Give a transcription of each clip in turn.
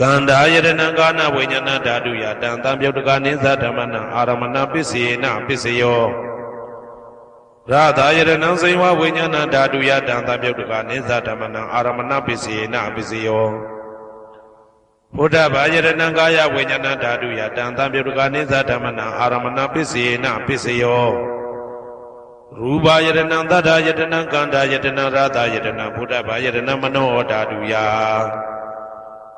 ကန္တာယရဏံကာနဝိညာဏဓာတုယတံသံပြုတ်တကနိသဓမ္မနံအာရမဏပစ္စေနပစ္စယောရသာယရဏံစိဝဝိညာဏဓာတုယတံသံပြုတ်တကနိသဓမ္မနံအာရမဏပစ္စေနပစ္စယောဘုဒ္ဓဘာယရဏံကာယဝိညာဏဓာတုယတံသံပြုတ်တကနိသဓမ္မနံအာရမဏပစ္စေနပစ္စယောရူပယရဏံသတ္တယတနံကန္တာယတနံရသာယတနံဘုဒ္ဓဘာယရဏံမနောဓာတုယ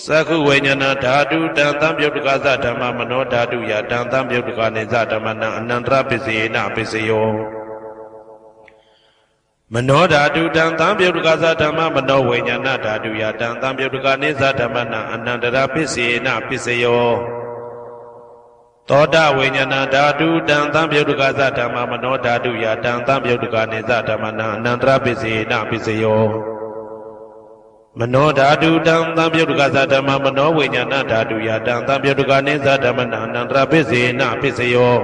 သက္ခုဝိညာဏဓာတုတံသံပြုတ်တကသဓမ္မမနောဓာတုယတံသံပြုတ်တကနေသဓမ္မနံအနန္တရပစ္စေနပစ္စယောမနောဓာတုတံသံပြုတ်တကသဓမ္မမနောဝိညာဏဓာတုယတံသံပြုတ်တကနေသဓမ္မနံအနန္တရပစ္စေနပစ္စယောသောတဝိညာဏဓာတုတံသံပြုတ်တကသဓမ္မမနောဓာတုယတံသံပြုတ်တကနေသဓမ္မနံအနန္တရပစ္စေနပစ္စယော မနောဓာတုတံသံပြုတ်တကသဓမ္မမနောဝိညာဏဓာတုယတံသံပြုတ်တကနိသဓမ္မနံအနန္တရပစ္စေနပစ္စယော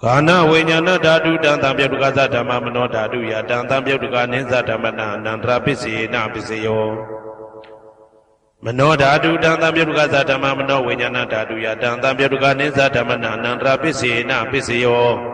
ခန္ဓာဝိညာဏဓာတုတံသံပြုတ်တကသဓမ္မမနောဓာတုယတံသံပြုတ်တကနိသဓမ္မနံအနန္တရပစ္စေနပစ္စယောမနောဓာတုတံသံပြုတ်တကသဓမ္မမနောဝိညာဏဓာတုယတံသံပြုတ်တကနိသဓမ္မနံအနန္တရပစ္စေနပစ္စယော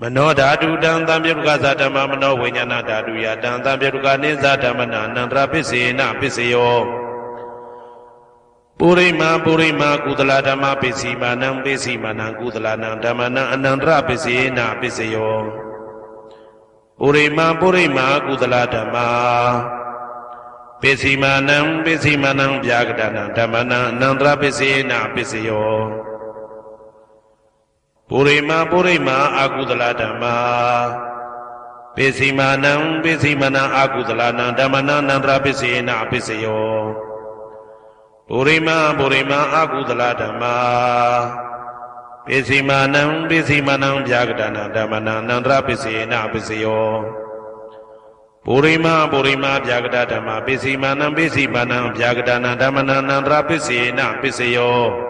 မနောဓာတုတံသံပြုတ်ကသဓမ္မမနောဝိညာဏဓာတုယတံသံပြုတ်ကနိသဓမ္မနာအနန္တရပစ္စေနပစ္စယောပုရိမာပုရိမာကုသလဓမ္မပစ္စည်းမာနံပစ္စည်းမာနံကုသလနံဓမ္မနံအနန္တရပစ္စေနပစ္စယောပုရိမာပုရိမာကုသလဓမ္မာပစ္စည်းမာနံပစ္စည်းမာနံဗျာကတနံဓမ္မနံအနန္တရပစ္စေနပစ္စယော ပုရိမာပုရိမာအာကုသလဓမ္မာပိစီမာနံပိစီမနံအာကုသလနံဓမ္မနံနန္တရပိစေနပိစယောပုရိမာပုရိမာအာကုသလဓမ္မာပိစီမာနံပိစီမနံဗျာကတနာဓမ္မနံနန္တရပိစေနပိစယောပုရိမာပုရိမာဗျာကတဓမ္မာပိစီမာနံပိစီမနံဗျာကတနာဓမ္မနံနန္တရပိစေနပိစယော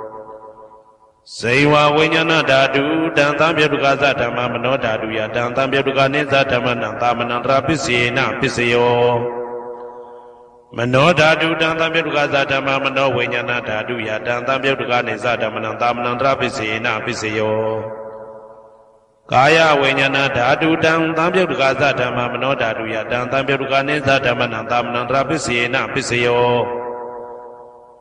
ဇေဝဝိညာဏဓာတုတံသံပြုတ်ကသဓမ္မမနောဓာတုယတံသံပြုတ်ကနိသဓမ္မနံသာမဏံတရာပစ္စေနပစ္စယောမနောဓာတုတံသံပြုတ်ကသဓမ္မမနောဝိညာဏဓာတုယတံသံပြုတ်ကနိသဓမ္မနံသာမဏံတရာပစ္စေနပစ္စယောကာယဝိညာဏဓာတုတံသံပြုတ်ကသဓမ္မမနောဓာတုယတံသံပြုတ်ကနိသဓမ္မနံသာမဏံတရာပစ္စေနပစ္စယော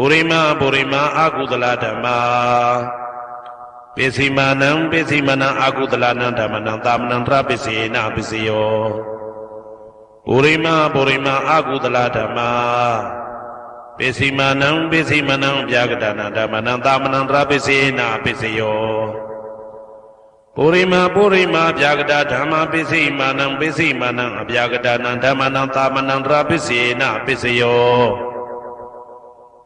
ပုရိမပုရိမအာကုသလဓမ္မာပိစိမာနံပိစိမနံအာကုသလနံဓမ္မနံသာမဏံတရပစ္စေနပစ္စယောပုရိမပုရိမအာကုသလဓမ္မာပိစိမာနံပိစိမနံဗျာကတနာဓမ္မနံသာမဏံတရပစ္စေနပစ္စယောပုရိမပုရိမဗျာကတဓမ္မပိစိမာနံပိစိမာနံအဗျာကတနာဓမ္မနံသာမဏံတရပစ္စေနပစ္စယော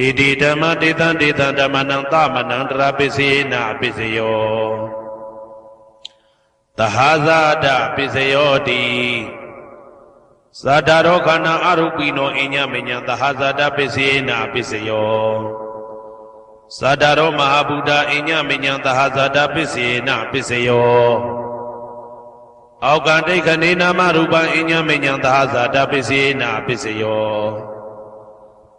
တေတိဓမ္မတေတံတေတံဓမ္မနံသမနံတရာပစ္စေနာပစ္စယောသဟာဇာတပစ္စယောတိသတ္တရောခန္ဓာအရုပိနောအညမညံသဟာဇာတပစ္စေနာပစ္စယောသတ္တရောမဟာဗုဒ္ဓအညမညံသဟာဇာတပစ္စေနာပစ္စယောအောက်ကဒိဋ္ဌနေနာမရူပံအညမညံသဟာဇာတပစ္စေနာပစ္စယော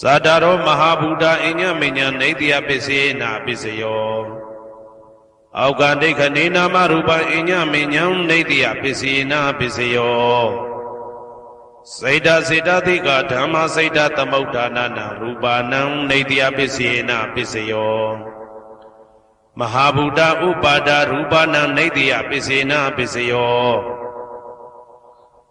သာတရောမဟာဗုဒ္ဓအညမညနေတယပစ္စေနာပစ္စယောအောက်ကဒိဋ္ဌနေနာမရူပအညမညံနေတယပစ္စေနာပစ္စယောစေတစေတသိကဓမ္မစေတသမုဋ္ဌာနာနာရူပနံနေတယပစ္စေနာပစ္စယောမဟာဗုဒ္ဓဥပါဒရူပနံနေတယပစ္စေနာပစ္စယော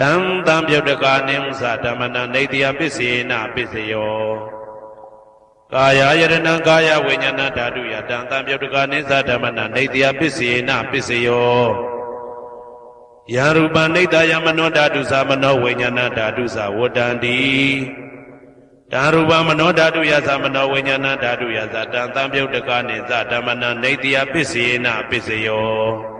တံတံပြုတ်တကနိသဓမ္မနနေတယပစ္စေနပစ္စယောကာယယတနံကာယဝိညာဏဓာတုယတံတံပြုတ်တကနိသဓမ္မနနေတယပစ္စေနပစ္စယောယရူပနိတယမနောဓာတုသမနောဝိညာဏဓာတုသဝတ္တန္တိဓာရူပမနောဓာတုယသမနောဝိညာဏဓာတုယသတံတံပြုတ်တကနိသဓမ္မနနေတယပစ္စေနပစ္စယော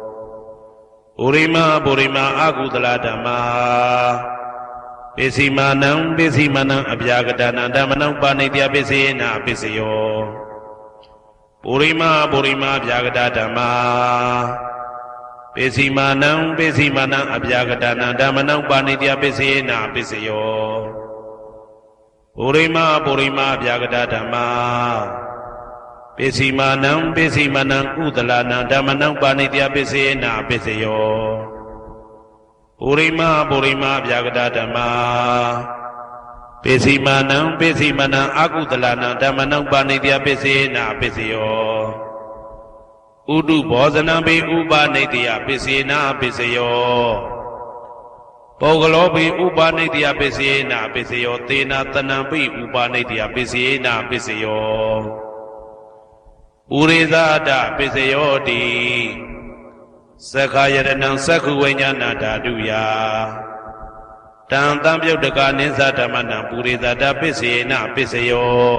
ပုရိမပုရိမအာကုတလဓမ္မာပိစီမာနံပိစီမာနံအပြာကတနံဓမ္မနံဥပါနိတ္တယပိစေနာပိစယောပုရိမာပုရိမာဗျာဂတဓမ္မာပိစီမာနံပိစီမာနံအဗျာဂတနံဓမ္မနံပါဏိတယပိစေနာပိစယောပုရိမာပုရိမာဗျာဂတဓမ္မာ ပိစီမာနံပိစီမာနံကုသလနံဓမ္မနံပါဏိတယပိစေနာပိစယောပုရိမာပုရိမာဗျာဂတဓမ္မာပိစီမာနံပိစီမနံအာကုတလနံဓမ္မနံပါဏိတယပိစေနာပိစယောဥတုဘောဇနံပိဥပနိတယပိစေနာပိစယောပုဂ္ဂလောပိဥပနိတယပိစေနာပိစယောသေနာတနံပိဥပနိတယပိစေနာပိစယော ဥရိဇာတပိစယောတိသက္ခာယရဏံသက္ခုဝိညာဏဓာတုယာတံတံပြုတ်တကနိသဓမ္မနံပုရိသတာပစ္စေနပစ္စယော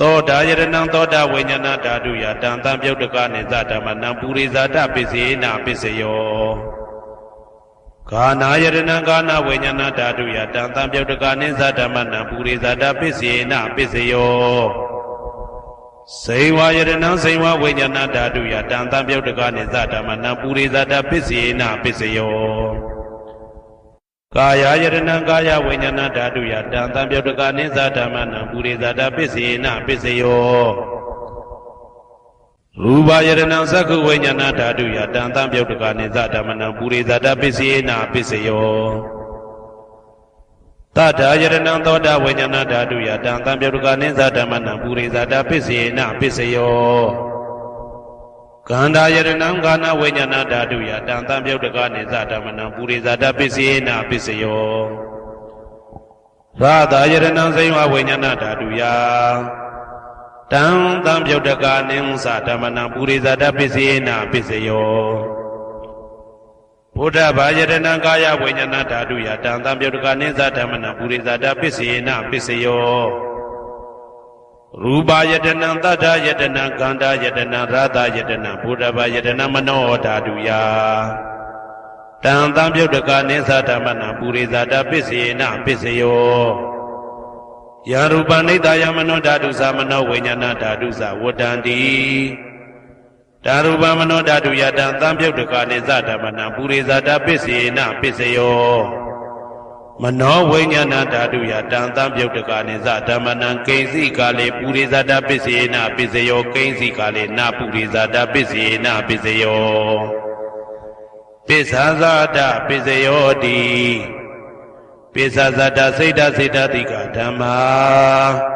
သောတာယရဏံသောတာဝိညာဏဓာတုယတံတံပြုတ်တကနိသဓမ္မနံပုရိသတာပစ္စေနပစ္စယောဂာနာယရဏံဂာနာဝိညာဏဓာတုယတံတံပြုတ်တကနိသဓမ္မနံပုရိသတာပစ္စေနပစ္စယော စေဝယရဏံစေဝဝိညာဏဓာတုယတံတံပြုတ်တကနိသဓမ္မနံပုရိသတာပစ္စေနပစ္စယောကာယယရဏံကာယဝိညာဏဓာတုယတံတံပြုတ်တကနိသဓမ္မနံပုရိသတာပစ္စေနပစ္စယောရူပယရဏံသက္ခုဝိညာဏဓာတုယတံတံပြုတ်တကနိသဓမ္မနံပုရိသတာပစ္စေနပစ္စယော တထာယရဏံသောတာဝိညာဏဓာတုယတံတံပြုတ်တကနိသဓမ္မနံပုရိသတာပစ္စေနပစ္စယောကန္တာယရဏံကာနဝိညာဏဓာတုယတံတံပြုတ်တကနိသဓမ္မနံပုရိဇာတပစ္စယေနပစ္စယောသာသာယရဏံစိဝဝိညာဏဓာတုယတံတံပြုတ်တကနိသဓမ္မနံပုရိဇာတပစ္စယေနပစ္စယော ဘုဒ္ဓဘာယရဏံကာယဝိညာဏဓာတုယတံတံပြုတ်တကနိသဓမ္မနံပုရိဇာတပစ္စယေနပစ္စယောရူပယတနံတတ္ထယတနံကန္တာယတနံရာသယတနံဘုဒ္ဓဘာယတနံမနောဓာတုယတံတံပြုတ်တကနိသဓမ္မနံပုရိသတာပစ္စယေနပစ္စယောယရူပနိတယမနောဓာတုသမနောဝိညာဏဓာတုသဝတ္တန္တိ ဓာရူပမနောဓာတုယတံတံပြုတ်တကနိသဓမ္မနံပုရိသတာပစ္စယေနပစ္စယောမနောဝိညာဏဓာတုယတံတံပြုတ်တကနိသဓမ္မနံကိဉ္စီကာလေပုရိဇာတပစ္စေနပစ္စယောကိဉ္စီကာလေနပုရိဇာတပစ္စေနပစ္စယောပစ္ဆာဇာတပစ္စယောတိပစ္ဆာဇာတစိတ်တစိတ်တတိကဓမ္မာ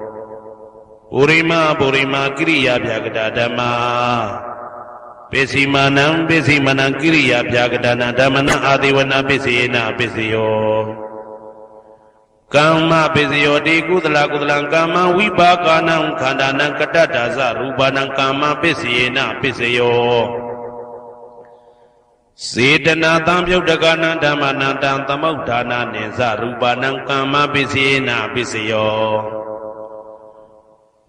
ပုရိမာပုရိမာကိရိယာဗျာကတာဓမ္မာပိစီမာနံပိစီမာနံကိရိယာဗျာကတာနာဓမ္မနံအာဒေဝနာပိစေနပိစယောကမ္မပိစယောတိကုသလကုသလံကမ္မဝိပါကာနံခန္ဓာနံကတ္တတာဇရူပနံကမ္မပိစေနပိစယောစေတနာတံပြုတ်တကနံဓမ္မနံတံသမုဋ္ဌာနာနိဇရူပနံကမ္မပိစေနပိစယော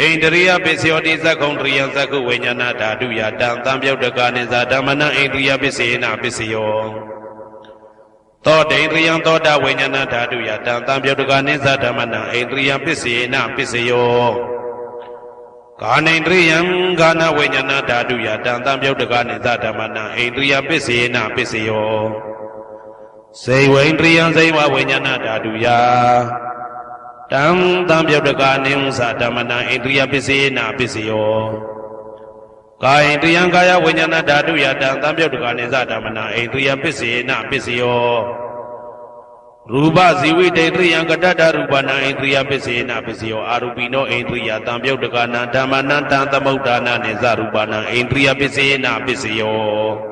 ဣန္ဒရိယပစ္စယောတိသက္ကုံတရိယသက္ကုဝိညာဏဓာတုယတံသံပြုတ်တကနိသဓမ္မနံဣန္ဒရိယပစ္စေနပစ္စယောသောတိန္ဒရိယသောတဝိညာဏဓာတုယတံသံပြုတ်တကနိသဓမ္မနံဣန္ဒရိယပစ္စေနပစ္စယောကာနိန္ဒရိယံကာနဝိညာဏဓာတုယတံသံပြုတ်တကနိသဓမ္မနံဣန္ဒရိယပစ္စေနပစ္စယောစေဝိန္ဒရိယံစေဝဝိညာဏဓာတုယ တံတံပြုတ်တကနိဥ္စာဓမ္မနံဣန္ဒြိယပစ္စေနပစ္စယောကာယတယံကာယဝိညာဏဓာတုယတံတံပြုတ်တကနိသဓမ္မနံဣန္ဒြိယပစ္စေနပစ္စယောရူပဇီဝိတေတယံကတတ္တရူပနံဣန္ဒြိယပစ္စေနပစ္စယောအာရူပိနောဣန္ဒြိယတံပြုတ်တကနံဓမ္မနံတံသမုဋ္ဌာနနိသရူပနံဣန္ဒြိယပစ္စေနပစ္စယော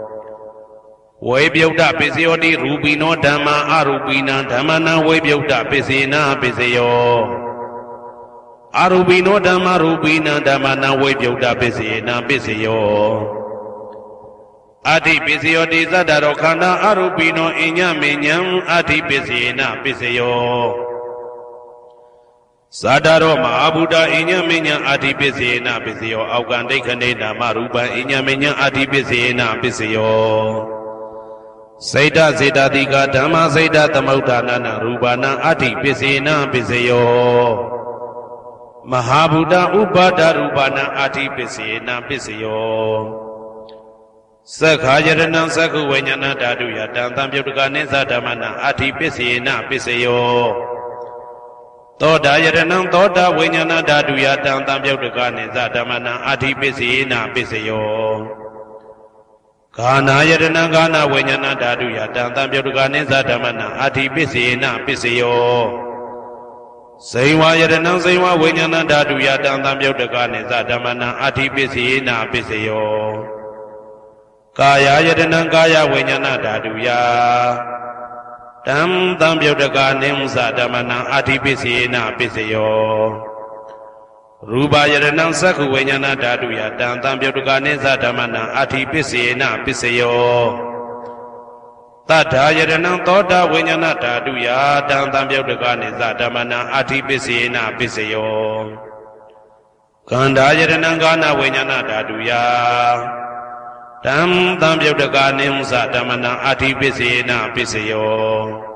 ဝေပြုတ်တပစ္စယောတိရူပိနောဓမ္မာအရူပိနံဓမ္မနံဝေပြုတ်တပစ္စေနာပစ္စယောအရူပိနောဓမ္မာရူပိနံဓမ္မနံဝေပြုတ်တပစ္စေနာပစ္စယောအဋ္ဌိပစ္စယောတိသတ္တရောခန္ဓာအရူပိနောအညမေညံအဋ္ဌိပစ္စေနာပစ္စယောဇာတရောမဟာဗုဒ္ဓအညမေညံအဋ္ဌိပစ္စေနာပစ္စယောအောက်ကံဒိဋ္ဌနေနာမရူပံအညမေညံအဋ္ဌိပစ္စေနာပစ္စယော စေတစေတတိကဓမ္မစေတသမုဋ္ဌာနနာရူပနာအဋ္ဌိပစ္စေနပစ္စယောမဟာဗုဒ္ဓဥပါဒရူပနာအဋ္ဌိပစ္စေနပစ္စယောသက္ခာယရဏံသက္ခုဝိညာဏဓာတုယတံတံပြုတ်တကနိသဓမ္မနာအဋ္ဌိပစ္စေနပစ္စယောသောတာယရဏံသောတာဝိညာဏဓာတုယတံတံပြုတ်တကနိသဓမ္မနာအဋ္ဌိပစ္စေနပစ္စယော ကာနာယတနာကာနာဝိညာဏဓာတုယတံတံပြုတ်တကနိသဓမ္မနာအာတိပစ္စေနပစ္စယောဇိဝယတနံဇိဝဝိညာဏဓာတုယတံတံပြုတ်တကနိသဓမ္မနာအာတိပစ္စေနပစ္စယောကာယယတနံကာယဝိညာဏဓာတုယတံတံပြုတ်တကနိသဓမ္မနာအာတိပစ္စေနပစ္စယော ရူပယရဏံသက္ခုဝိညာဏဓာတုယတံတံပြုတ်တကနိသဓမ္မနံအာတိပစ္စေနပစ္စယောတထာယရဏံသောတာဝိညာဏဓာတုယတံတံပြုတ်တကနိသဓမ္မနံအာတိပစ္စေနပစ္စယောကန္တာယရဏံကာနဝိညာဏဓာတုယတံတံပြုတ်တကနိသဓမ္မနံအာတိပစ္စေနပစ္စယော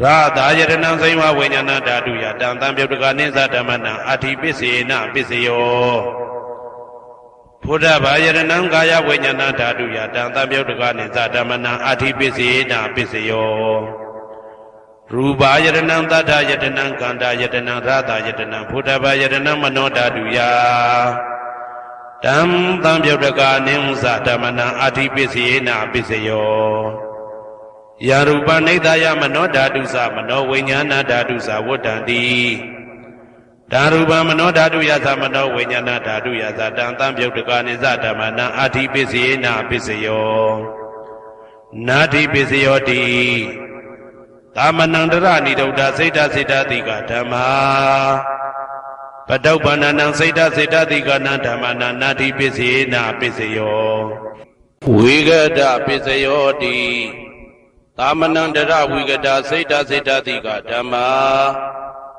ရာသာယတနံစိမဝိညာဏဓာတုယတံတံပြုတ်တကနိသဓမ္မနံအာတိပစ္စေနပစ္စယောဘုဒ္ဓဘာယတနံကာယဝိညာဏဓာတုယတံတံပြုတ်တကနိသဓမ္မနံအာတိပစ္စေနပစ္စယောရူပါယတနံသတ္ထယတနံကန္တာယတနံရာသာယတနံဘုဒ္ဓဘာယတနံမနောဓာတုယတံတံပြုတ်တကနိသဓမ္မနံအာတိပစ္စေနပစ္စယော ယာရူပနိဒာယမနောဓာတုသမနောဝိညာဏဓာတုသဝတ္တံတိဓာရူပမနောဓာတုယသမနောဝိညာဏဓာတုယသတံတံပြုတ်တကာနိသဓမ္မနံအာတိပစ္စယေနပစ္စယောနာတိပစ္စယောတိသာမဏံတရဏိဒုဒ္ဒစိတ်တစိတ်တတိကဓမ္မာပတုပ္ပန္နံစိတ်တစိတ်တတိကနံဓမ္မနံနာတိပစ္စယေနပစ္စယောဝိဂဒပစ္စယောတိ သာမဏံတရဝိဂဒစိတ်တစိတ်တတိကဓမ္မာ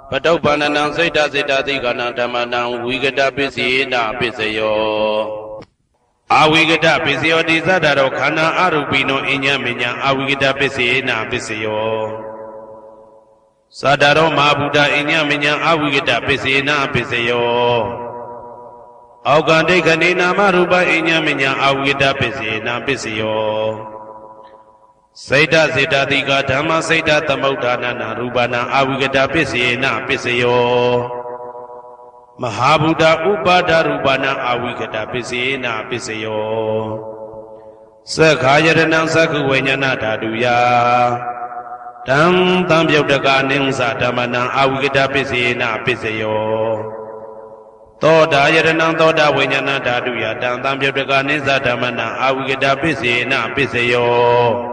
ပတုပ္ပန္နံစိတ်တစိတ်တတိကနံဓမ္မနံဝိဂဒပစ္စယေနပစ္စယောအာဝိကတပစ္စယောတိသတ္တရောခန္ဓာအရူပိနောအညမညာအာဝိကတပစ္စယေနပစ္စယောသတ္တရောမဟာဗုဒ္ဓအညမညာအာဝိကတပစ္စယေနပစ္စယောအောက်ကံဒိဋ္ဌနေနာမရူပအညမညာအာဝိကတပစ္စယေနပစ္စယော စိတ်တစေတတိကဓမ္မစိတ်တသမုဋ္ဌာနနာရူပနာအာဝိကတပစ္စယေနပစ္စယောမဟာဗုဒ္ဓဥပါဒရူပနာအာဝိကတပစ္စေနာပစ္စယောသက္ခာယရဏံသက္ခုဝိညာဏဓာတုယတံတံပြုတ်တကာနိစ္စဓမ္မနံအာဝိကတပစ္စေနာပစ္စယောသောတာယရဏံသောတာဝိညာဏဓာတုယတံတံပြုတ်တကာနိစ္စဓမ္မနံအာဝိကတပစ္စေနာပစ္စယော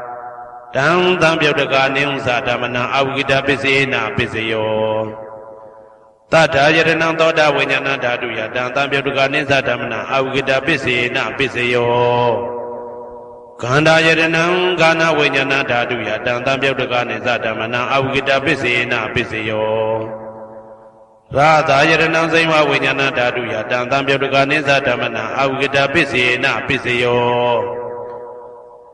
တံတံပြုတ်တကာနိဥ္စာဓမ္မနံအဝိကတပစ္စေနာပစ္စယောတထာယရဏံသောတာဝိညာဏဓာတုယတံတံပြုတ်တကာနိဥ္စာဓမ္မနံအဝိကတပစ္စေနာပစ္စယောခန္ဓာယရဏံကာနဝိညာဏဓာတုယတံတံပြုတ်တကာနိဥ္စာဓမ္မနံအဝိကတပစ္စေနာပစ္စယောရာသာယရဏံစိမဝိညာဏဓာတုယတံတံပြုတ်တကာနိဥ္စာဓမ္မနံအဝိကတပစ္စေနာပစ္စယော